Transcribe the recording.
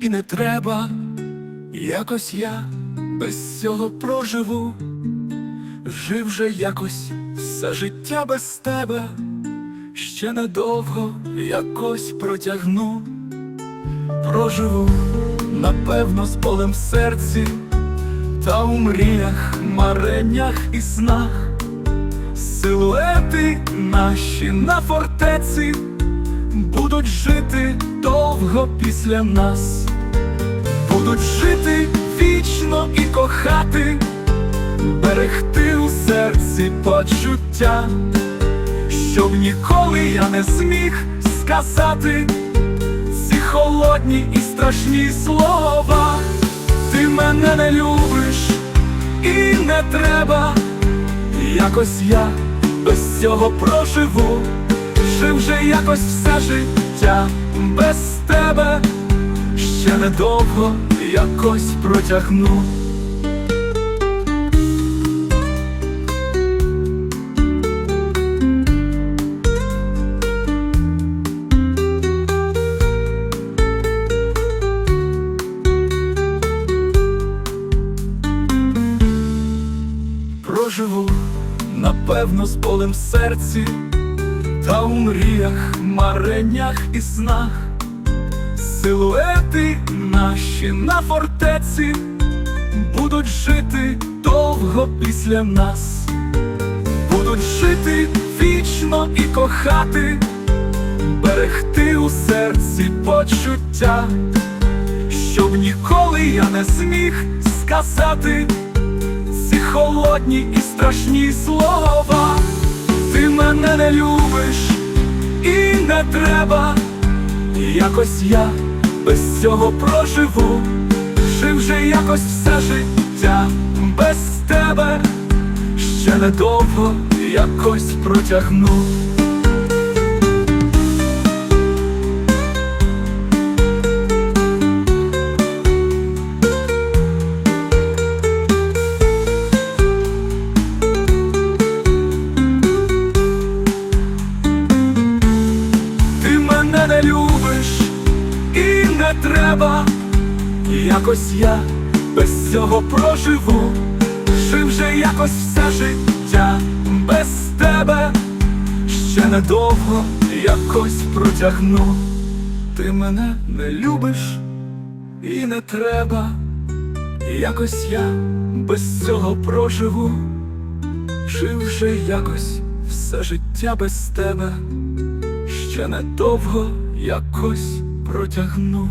і не треба, якось я без цього проживу, жив же якось все життя без тебе, ще недовго якось протягну, проживу, напевно, з болем в серці, та у мріях, мареннях і снах. Силуети наші на фортеці будуть жити довго після нас, будуть жити вічно і кохати, берегти у серці почуття, щоб ніколи я не зміг сказати ці холодні і страшні слова. Ти мене не любиш і не треба. Якось я без цього проживу, жив же якось все життя без тебе, ще недовго якось протягну. Проживу, напевно, з болем в серці, та у мріях, мареннях і снах, силуети наші на фортеці будуть жити довго після нас, будуть жити вічно і кохати, берегти у серці почуття, щоб ніколи я не зміг сказати ці холодні і страшні слова. Ти мене не любиш і не треба. Якось я без цього проживу. Жив же якось все життя без тебе. Ще недовго якось протягну. Не треба. Якось я без цього проживу. Жив же якось все життя без тебе. Ще недовго якось протягну. Ти мене не любиш і не треба. Якось я без цього проживу. Жив же якось все життя без тебе ще недовго якось протягну.